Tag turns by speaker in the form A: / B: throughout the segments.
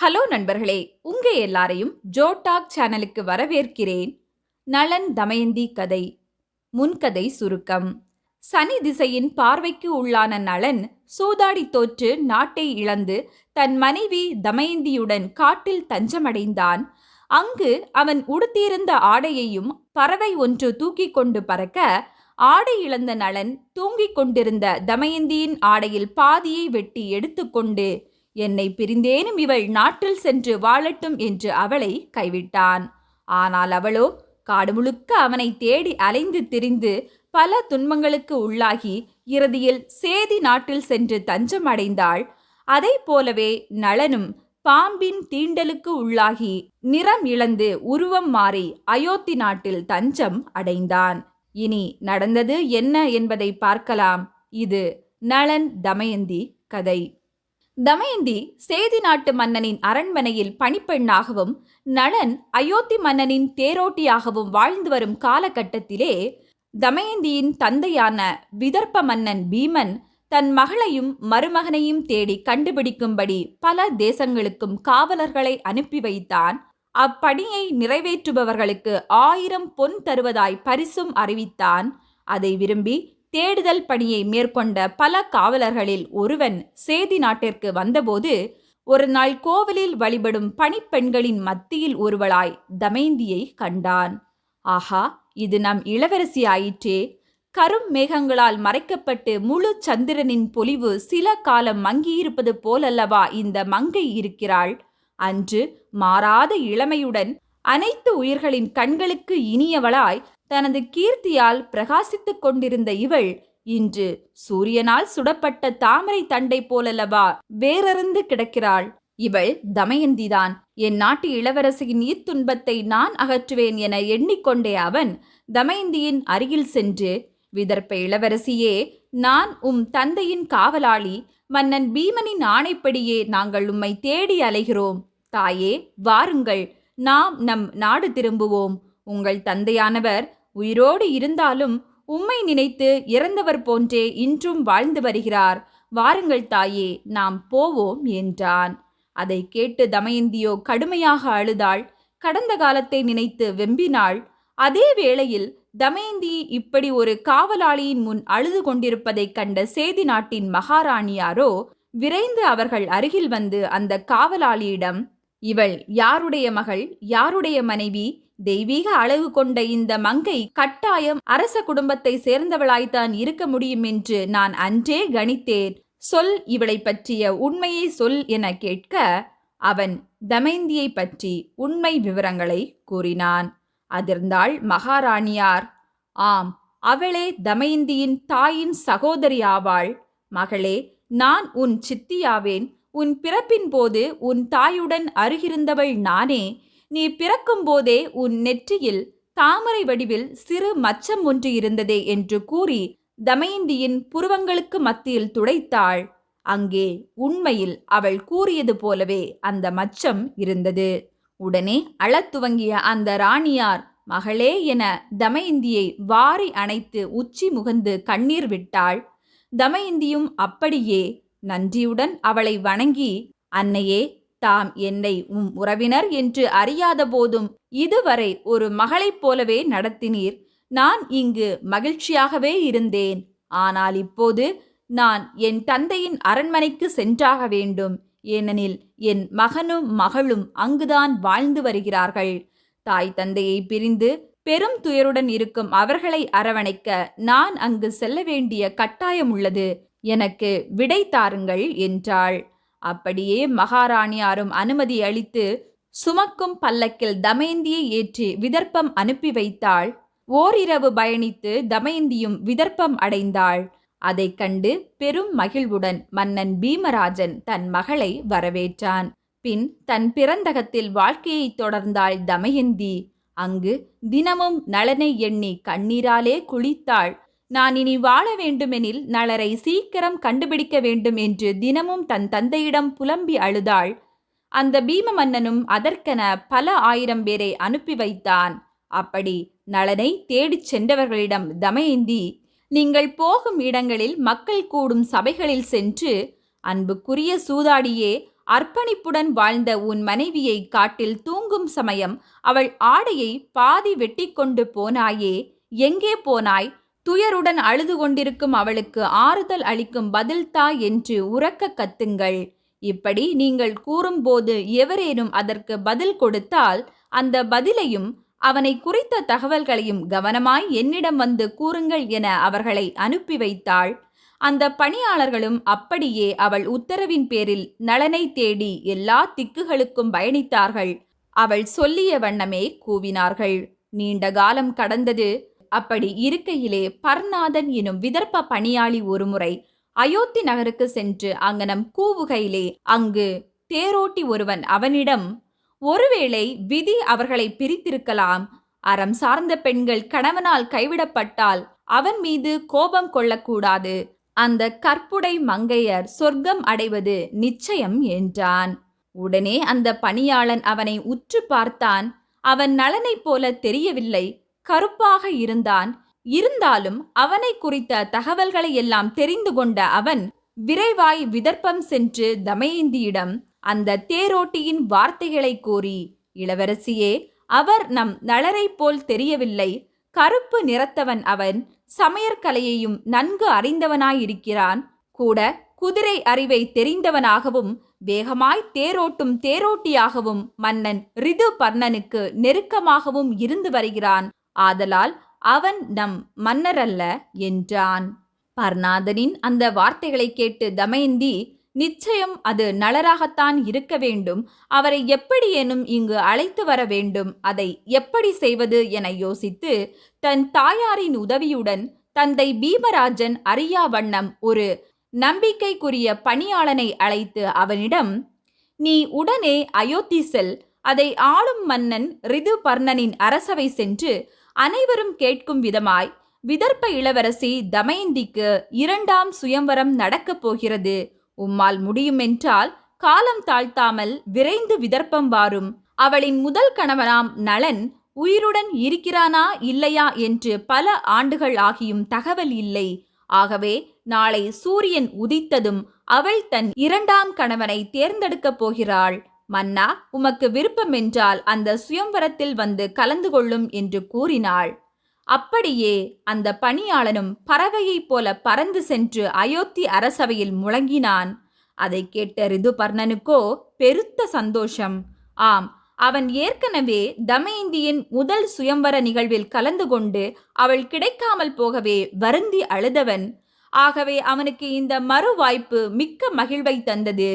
A: Hello நண்பர்களே உங்க எல்லாரையும் ஜோடாக் சேனலுக்கு வரவேற்கிறேன். நளன் தமயந்தி கதை முன்கதை சுருக்கம். சனி திசையின் பார்வைக்கு உள்ளான நளன் சூதாடி தோற்று நாட்டை இழந்து தன் மனைவி தமயந்தியுடன் காட்டில் தஞ்சமடைந்தான். அங்கு அவன் உடுத்தியிருந்த ஆடையையும் பறவை ஒன்று தூக்கிக் கொண்டு பறக்க ஆடை இழந்த நளன் தூங்கிக் கொண்டிருந்த தமயந்தியின் ஆடையில் பாதியை வெட்டி எடுத்துக்கொண்டு என்னை பிரிந்தேனும் இவள் நாட்டில் சென்று வாழட்டும் என்று அவளை கைவிட்டான். ஆனால் அவளோ காடு முழுக்க அவனை தேடி அலைந்து திரிந்து பல துன்பங்களுக்கு உள்ளாகி இறுதியில் சேதி நாட்டில் சென்று தஞ்சம் அடைந்தாள். அதை போலவே நளனும் பாம்பின் தீண்டலுக்கு உள்ளாகி நிறம் இழந்து உருவம் மாறி அயோத்தி நாட்டில் தஞ்சம் அடைந்தான். இனி நடந்தது என்ன என்பதை பார்க்கலாம். இது நளன் தமயந்தி கதை. தமயந்தி சேதி நாட்டு மன்னனின் அரண்மனையில் பணிப்பெண்ணாகவும் நளன் அயோத்தி மன்னனின் தேரோட்டியாகவும் வாழ்ந்து வரும் காலகட்டத்திலே தமயந்தியின் தந்தையான விதர்ப்ப மன்னன் பீமன் தன் மகளையும் மருமகனையும் தேடி கண்டுபிடிக்கும்படி பல தேசங்களுக்கும் காவலர்களை அனுப்பி வைத்தான். அப்பணியை நிறைவேற்றுபவர்களுக்கு ஆயிரம் பொன் தருவதாய் பரிசும் அறிவித்தான். அதை விரும்பி தேடுதல் பணியை மேற்கொண்ட பல காவலர்களில் ஒருவன் சேதி நாட்டிற்கு வந்தபோது ஒரு நாள் கோவிலில் வழிபடும் பணிப்பெண்களின் மத்தியில் ஒருவளாய் தமேந்தியை கண்டான். ஆஹா இது நம் இளவரசி ஆயிற்றே. கரும் மேகங்களால் மறைக்கப்பட்டு முழு சந்திரனின் பொலிவு சில காலம் மங்கியிருப்பது போலல்லவா இந்த மங்கை இருக்கிறாள். அன்று மாறாத இளமையுடன் அனைத்து உயிர்களின் கண்களுக்கு இனியவளாய் தனது கீர்த்தியால் பிரகாசித்துக் கொண்டிருந்த இவள் இன்று சூரியனால் சுடப்பட்ட தாமரை தண்டை போலல்லவா வேறறிந்து கிடக்கிறாள். இவள் தமயந்திதான் என் நாட்டு இளவரசியின் இத்துன்பத்தை நான் அகற்றுவேன் என எண்ணிக்கொண்டே அவன் தமயந்தியின் அருகில் சென்று விதர்ப்ப இளவரசியே நான் உம் தந்தையின் காவலாளி மன்னன் பீமனின் ஆணைப்படியே நாங்கள் உம்மை தேடி அலைகிறோம். தாயே வாருங்கள் நாம் நம் நாடு திரும்புவோம். உங்கள் தந்தையானவர் உயிரோடு இருந்தாலும் உம்மை நினைத்து இறந்தவர் போன்றே இன்றும் வாழ்ந்து வருகிறார். வாருங்கள் தாயே நாம் போவோம் என்றான். அதை கேட்டு தமயந்தியோ கடுமையாக அழுதாள். கடந்த காலத்தை நினைத்து வெம்பினாள். அதே வேளையில் தமயந்தி இப்படி ஒரு காவலாளியின் முன் அழுது கொண்டிருப்பதைக் கண்ட சேதி நாட்டின் மகாராணியாரோ விரைந்து அவர்கள் அருகில் வந்து அந்த காவலாளியிடம் இவள் யாருடைய மகள்? யாருடைய மனைவி? தெய்வீக அழகு கொண்ட இந்த மங்கை கட்டாயம் அரச குடும்பத்தை சேர்ந்தவளாய்த்தான் இருக்க முடியும் என்று நான் அன்றே கணித்தேன். சொல் இவளை பற்றிய உண்மையை சொல் என கேட்க அவன் தமைந்தியை பற்றி உண்மை விவரங்களை கூறினான். அதிர்ந்தாள் மகாராணியார். ஆம் அவளே தமயந்தியின் தாயின் சகோதரி ஆவாள். மகளே நான் உன் சித்தியாவேன். உன் பிறப்பின் போது உன் தாயுடன் அருகிருந்தவள் நானே. நீ பிறக்கும் போதே உன் நெற்றியில் தாமரை வடிவில் சிறு மச்சம் ஒன்று இருந்ததே என்று கூறி தமயந்தியின் புருவங்களுக்கு மத்தியில் துடைத்தாள். அங்கே உண்மையில் அவள் கூறியது போலவே அந்த மச்சம் இருந்தது. உடனே அழத் துவங்கிய அந்த ராணியார் மகளே என தமயந்தியை வாரி அணைத்து உச்சி முகந்து கண்ணீர் விட்டாள். தமயந்தியும் அப்படியே நன்றியுடன் அவளை வணங்கி அன்னையே தாம் என்னை உம் உறவினர் என்று அறியாத போதும் இதுவரை ஒரு மகளைப் போலவே நடத்தினீர். நான் இங்கு மகிழ்ச்சியாகவே இருந்தேன். ஆனால் இப்போது நான் என் தந்தையின் அரண்மனைக்கு சென்றாக வேண்டும். ஏனெனில் என் மகனும் மகளும் அங்குதான் வாழ்ந்து வருகிறார்கள். தாய் தந்தையை பிரிந்து பெரும் துயருடன் இருக்கும் அவர்களை அரவணைக்க நான் அங்கு செல்ல வேண்டிய கட்டாயம் உள்ளது. எனக்கு விடை தாருங்கள் என்றாள். அப்படியே மகாராணியாரும் அனுமதி அளித்து சுமக்கும் பல்லக்கில் தமயந்தியை ஏற்றி விதர்ப்பம் அனுப்பி வைத்தாள். ஓரிரவு பயணித்து தமயந்தியும் விதர்ப்பம் அடைந்தாள். அதைக் கண்டு பெரும் மகிழ்வுடன் மன்னன் பீமராஜன் தன் மகளை வரவேற்றான். பின் தன் பிறந்தகத்தில் வாழ்க்கையை தொடர்ந்தாள் தமயந்தி. அங்கு தினமும் நலனை எண்ணி கண்ணீராலே குளித்தாள். நான் இனி வாழ வேண்டுமெனில் நளரை சீக்கிரம் கண்டுபிடிக்க வேண்டும் என்று தினமும் தன் தந்தையிடம் புலம்பி அழுதாள். அந்த பீம மன்னனும் அதற்கென பல ஆயிரம் பேரை அனுப்பி வைத்தான். அப்படி நளனை தேடிச் சென்றவர்களிடம் தமயந்தி நீங்கள் போகும் இடங்களில் மக்கள் கூடும் சபைகளில் சென்று அன்புக்குரிய சூதாடியே அர்ப்பணிப்புடன் வாழ்ந்த உன் மனைவியை காட்டில் தூங்கும் சமயம் அவள் ஆடையை பாதி வெட்டிக்கொண்டு போனாயே எங்கே போனாய்? துயருடன் அழுது கொண்டிருக்கும் அவளுக்கு ஆறுதல் அளிக்கும் பதில் தா என்று உறக்க கத்துங்கள். இப்படி நீங்கள் கூறும்போது எவரேனும் அதற்கு பதில் கொடுத்தால் அந்த பதிலையும் அவனை குறித்த தகவல்களையும் கவனமாய் என்னிடம் வந்து கூறுங்கள் என அவர்களை அனுப்பி வைத்தாள். அந்த பணியாளர்களும் அப்படியே அவள் உத்தரவின் பேரில் நலனை தேடி எல்லா திக்குகளுக்கும் பயணித்தார்கள். அவள் சொல்லிய வண்ணமே கூவினார்கள். நீண்ட காலம் கடந்தது அப்படி இருக்கையிலே பர்நாதன் எனும் விதர்ப்ப பணியாளி ஒருமுறை அயோத்தி நகருக்கு சென்று அங்கனம் கூவுகையிலே அங்கு தேரோட்டி ஒருவன் அவனிடம் ஒருவேளை விதி அவர்களை பிரித்திருக்கலாம். அறம் சார்ந்த பெண்கள் கணவனால் கைவிடப்பட்டால் அவன் மீது கோபம் கொள்ளக்கூடாது. அந்த கற்புடை மங்கையர் சொர்க்கம் அடைவது நிச்சயம் என்றான். உடனே அந்த பணியாளன் அவனை உற்று பார்த்தான். அவன் நலனைப் போல தெரியவில்லை. கருப்பாக இருந்தான். இருந்தாலும் அவனை குறித்த தகவல்களை எல்லாம் தெரிந்து கொண்ட அவன் விரைவாய் விதர்ப்பம் சென்று தமயந்தியிடம் அந்த தேரோட்டியின் வார்த்தைகளை கூறி இளவரசியே அவர் நம் நளரைப் போல் தெரியவில்லை. கருப்பு நிறத்தவன் அவன் சமையற்கலையையும் நன்கு அறிந்தவனாயிருக்கிறான். கூட குதிரை அறிவை தெரிந்தவனாகவும் வேகமாய் தேரோட்டும் தேரோட்டியாகவும் மன்னன் ரிது பர்ணனுக்கு நெருக்கமாகவும் இருந்து வருகிறான். ஆதலால் அவன் நம் மன்னரல்ல என்றான். பர்நாதனின் அந்த வார்த்தைகளை கேட்டு தமயந்தி நிச்சயம் அது நளராகத்தான் இருக்க வேண்டும். அவரை எப்படியேனும் இங்கு அழைத்து வர வேண்டும். அதை எப்படி செய்வது என யோசித்து தன் தாயாரின் உதவியுடன் தந்தை பீமராஜன் அறியா வண்ணம் ஒரு நம்பிக்கைக்குரிய பணியாளனை அழைத்து அவனிடம் நீ உடனே அயோத்தி செல் அதை ஆளும் மன்னன் ரிது பர்ணனின் அரசவை சென்று அனைவரும் கேட்கும் விதமாய் விதர்ப்ப இளவரசி தமயந்திக்கு இரண்டாம் சுயம்வரம் நடக்கப் போகிறது. உம்மால் முடியுமென்றால் காலம் தாழ்த்தாமல் விரைந்து விதர்ப்பம் வாரும். அவளின் முதல் கணவனாம் நளன் உயிருடன் இருக்கிறானா இல்லையா என்று பல ஆண்டுகள் ஆகியும் தகவல் இல்லை. ஆகவே நாளை சூரியன் உதித்ததும் அவள் தன் இரண்டாம் கணவனை தேர்ந்தெடுக்கப் போகிறாள். மன்னா உமக்கு விருப்பமென்றால் அந்த சுயம்வரத்தில் வந்து கலந்து கொள்ளும் என்று கூறினாள். அப்படியே அந்த பணியாளனும் பறவையைப் போல பறந்து சென்று அயோத்தி அரசவையில் முழங்கினான். அதை கேட்ட ரிதுபர்ணனுக்கோ பெருத்த சந்தோஷம். ஆம் அவன் ஏற்கனவே தமயந்தியின் முதல் சுயம்வர நிகழ்வில் கலந்து கொண்டு அவள் கிடைக்காமல் போகவே வருந்தி அழுதவன். ஆகவே அவனுக்கு இந்த மறு வாய்ப்பு மிக்க மகிழ்வை தந்தது.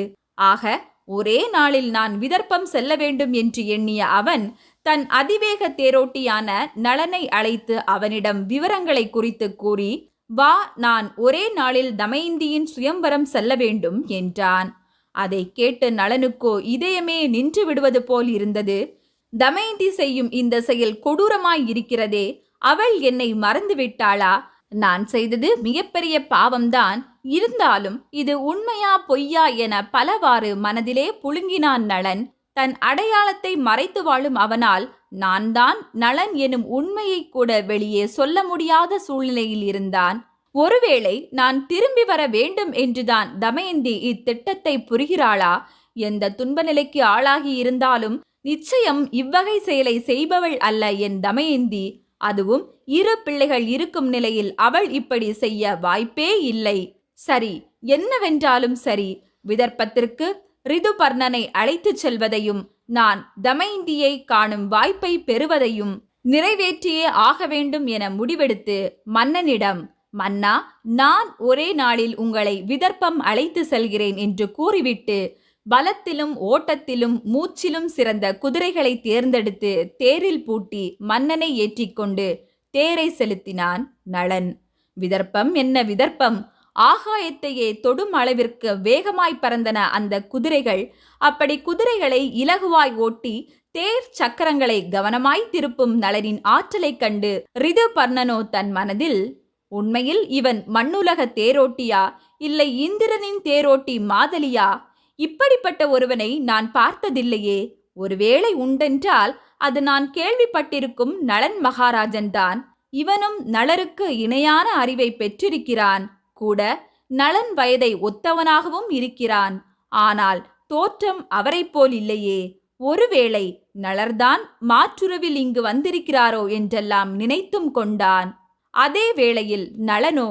A: ஆக ஒரே நாளில் நான் விதர்ப்பம் செல்ல வேண்டும் என்று எண்ணிய அவன் தன் அதிவேக தேரோட்டியான நளனை அழைத்து அவனிடம் விவரங்களை குறித்து கூறி வா நான் ஒரே நாளில் தமயந்தியின் சுயம்பரம் செல்ல வேண்டும் என்றான். அதை கேட்டு நளனுக்கோ இதயமே நின்று விடுவது போல் இருந்தது. தமயந்தி செய்யும் இந்த செயல் கொடூரமாய் இருக்கிறதே அவள் என்னை மறந்து விட்டாளா? நான் செய்தது மிகப்பெரிய பாவம்தான். இருந்தாலும் இது உண்மையா பொய்யா என பலவாறு மனதிலே புழுங்கினான் நளன். தன் அடையாளத்தை மறைத்து வாழும் அவனால் நான் தான் நளன் எனும் உண்மையை கூட வெளியே சொல்ல முடியாத சூழ்நிலையில் இருந்தான். ஒருவேளை நான் திரும்பி வர வேண்டும் என்றுதான் தமயந்தி இத்திட்டத்தை புரிகிறாளா? எந்த துன்ப நிலைக்கு ஆளாகி இருந்தாலும் நிச்சயம் இவ்வகை செயலை செய்பவள் அல்ல என் தமயந்தி. அதுவும் இரு பிள்ளைகள் இருக்கும் நிலையில் அவள் இப்படி செய்ய வாய்ப்பே இல்லை. சரி என்னவென்றாலும் சரி. விதர்ப்பத்திற்கு ரிதுபர்ணனை அழைத்துச் செல்வதையும் நான் தமயந்தியை காணும் வாய்ப்பை பெறுவதையும் நிறைவேற்றியே ஆக வேண்டும் என முடிவெடுத்து மன்னனிடம் மன்னா நான் ஒரே நாளில் உங்களை விதர்ப்பம் அழைத்து செல்கிறேன் என்று கூறிவிட்டு பலத்திலும் ஓட்டத்திலும் மூச்சிலும் சிறந்த குதிரைகளை தேர்ந்தெடுத்து தேரில் பூட்டி மன்னனை ஏற்றிக்கொண்டு தேரை செலுத்தினான் நளன். விதர்ப்பம் என்ன விதர்ப்பம்? ஆகாயத்தையே தொடும் அளவிற்கு வேகமாய் பறந்தன அந்த குதிரைகள். அப்படி குதிரைகளை இலகுவாய் ஓட்டி தேர் சக்கரங்களை கவனமாய் திருப்பும் நளனின் ஆற்றலைக் கண்டு ரிது பர்ணனோ தன் மனதில் உண்மையில் இவன் மண்ணுலக தேரோட்டியா? இல்லை இந்திரனின் தேரோட்டி மாதலியா? இப்படிப்பட்ட ஒருவனை நான் பார்த்ததில்லையே. ஒருவேளை உண்டென்றால் அது நான் கேள்விப்பட்டிருக்கும் நளன் மகாராஜன்தான். இவனும் நளருக்கு இணையான அறிவை பெற்றிருக்கிறான். கூட நலன் வயதை ஒத்தவனாகவும் இருக்கிறான். ஆனால் தோற்றம் அவரைப் போல் இல்லையே. ஒருவேளை நளர்தான் மாற்றுறவில் இங்கு வந்திருக்கிறாரோ என்றெல்லாம் நினைத்தும் கொண்டான். அதே வேளையில் நளனோ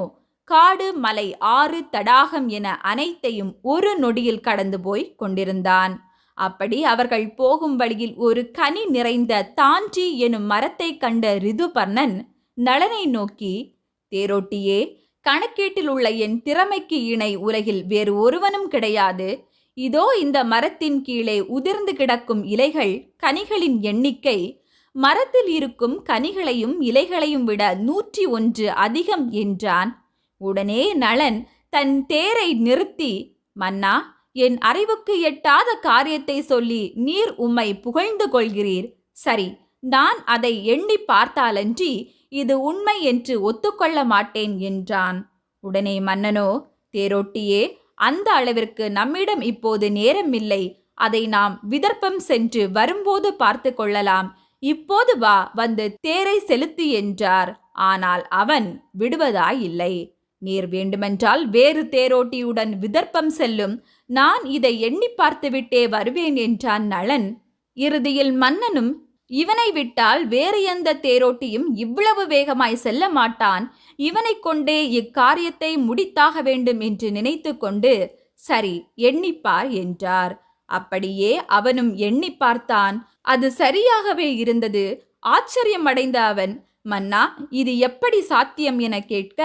A: காடு மலை ஆறு தடாகம் என அனைத்தையும் ஒரு நொடியில் கடந்து போய் கொண்டிருந்தான். அப்படி அவர்கள் போகும் வழியில் ஒரு கனி நிறைந்த தாஞ்சி எனும் மரத்தை கண்ட ரிதுபர்ணன் நளனை நோக்கி தேரோட்டியே கணக்கீட்டில் உள்ள என் திறமைக்கு இணை உலகில் வேறு ஒருவனும் கிடையாது. இதோ இந்த மரத்தின் கீழே உதிர்ந்து கிடக்கும் இலைகள் கனிகளின் எண்ணிக்கை. மரத்தில் இருக்கும் கனிகளையும் இலைகளையும் விட நூற்றி ஒன்று அதிகம் என்றான். உடனே நளன் தன் தேரை நிறுத்தி மன்னா என் அறிவுக்கு எட்டாத காரியத்தை சொல்லி நீர் உம்மை புகழ்ந்து கொள்கிறீர். சரி நான் அதை எண்ணி பார்த்தாலன்றி இது உண்மை என்று ஒத்துக்கொள்ள மாட்டேன் என்றான். உடனே மன்னனோ தேரோட்டியே அந்த அளவிற்கு நம்மிடம் இப்போது நேரமில்லை அதை நாம் விதர்ப்பம் சென்று வரும்போது பார்த்து கொள்ளலாம். இப்போது வா வந்து தேரை செலுத்து என்றார். ஆனால் அவன் விடுவதாயில்லை. நீர் வேண்டுமென்றால் வேறு தேரோட்டியுடன் விதர்ப்பம் செல்லும். நான் இதை எண்ணி பார்த்துவிட்டே வருவேன் என்றான் நளன். இறுதியில் மன்னனும் இவனை விட்டால் வேறு எந்த தேரோட்டியும் இவ்வளவு வேகமாய் செல்ல மாட்டான். இவனைக் கொண்டே இக்காரியத்தை முடித்தாக வேண்டும் என்று நினைத்து கொண்டு சரி எண்ணிப்பார் என்றார். அப்படியே அவனும் எண்ணி பார்த்தான். அது சரியாகவே இருந்தது. ஆச்சரியமடைந்த அவன் மன்னா இது எப்படி சாத்தியம் என கேட்க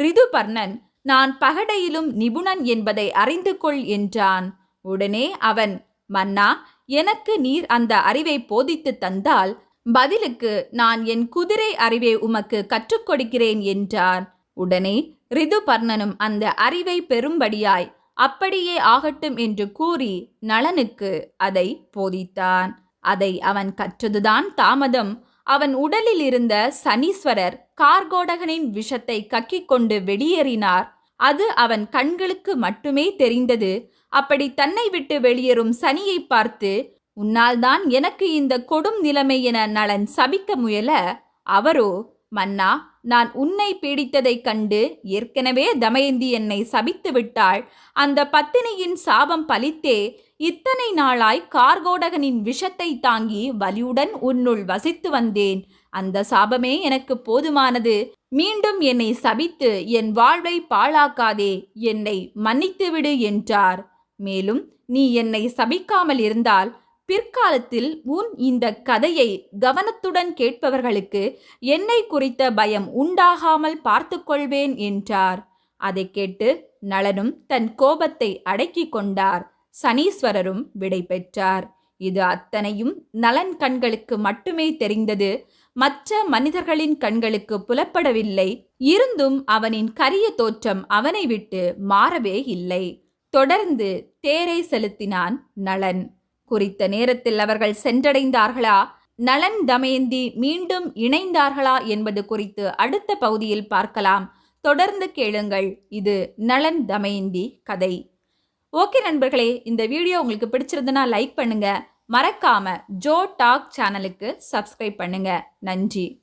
A: ரிதுபர்ணன் நான் பகடையிலும் நிபுணன் என்பதை அறிந்து கொள் என்றான். உடனே அவன் மன்னா எனக்கு நீர் அந்த அறிவை போதித்து தந்தால் பதிலுக்கு நான் என் குதிரை அறிவை உமக்கு கற்றுக் கொடுக்கிறேன் என்றார். உடனே ரிதுபர்ணனும் அந்த அறிவை பெரும்படியாய் அப்படியே ஆகட்டும் என்று கூறி நளனுக்கு அதை போதித்தான். அதை அவன் கற்றதுதான் தாமதம். அவன் உடலில் இருந்த சனீஸ்வரர் கார்கோடகனின் விஷத்தை கக்கிக் கொண்டு வெளியேறினார். அது அவன் கண்களுக்கு மட்டுமே தெரிந்தது. அப்படி தன்னை விட்டு வெளியேறும் சனியை பார்த்து உன்னால் தான் எனக்கு இந்த கொடும் நிலைமை என நலன் சபிக்க முயல. அவரோ மன்னா நான் உன்னை பீடித்ததைக் கண்டு ஏற்கனவே தமயந்தி என்னை சபித்து விட்டாள். அந்த பத்தினியின் சாபம் பலித்தே இத்தனை நாளாய் கார்கோடகனின் விஷத்தை தாங்கி வலியுடன் உன்னுள் வசித்து வந்தேன். அந்த சாபமே எனக்கு போதுமானது. மீண்டும் என்னை சபித்து என் வாழ்வை பாழாக்காதே. என்னை மன்னித்துவிடு என்றார். மேலும் நீ என்னை சபிக்காமல் இருந்தால் பிற்காலத்தில் உன் இந்த கதையை கவனத்துடன் கேட்பவர்களுக்கு என்னை குறித்த பயம் உண்டாகாமல் பார்த்து கொள்வேன் என்றார். அதை கேட்டு நளனும் தன் கோபத்தை அடக்கிக் கொண்டார். சனீஸ்வரரும் விடை பெற்றார். இது அத்தனையும் நலன் கண்களுக்கு மட்டுமே தெரிந்தது. மற்ற மனிதர்களின் கண்களுக்கு புலப்படவில்லை. இருந்தும் அவனின் கரிய தோற்றம் அவனை விட்டு மாறவே இல்லை. தொடர்ந்து தேரை செலுத்தினான் நளன். குறித்த நேரத்தில் அவர்கள் சென்றடைந்தார்களா? நலன் தமயந்தி மீண்டும் இணைந்தார்களா என்பது குறித்து அடுத்த பகுதியில் பார்க்கலாம். தொடர்ந்து கேளுங்கள். இது நலன் தமயந்தி கதை. ஓகே நண்பர்களே இந்த வீடியோ உங்களுக்கு பிடிச்சிருந்தனா லைக் பண்ணுங்க. மறக்காம ஜோ டாக் சேனலுக்கு சப்ஸ்கிரைப் பண்ணுங்க. நன்றி.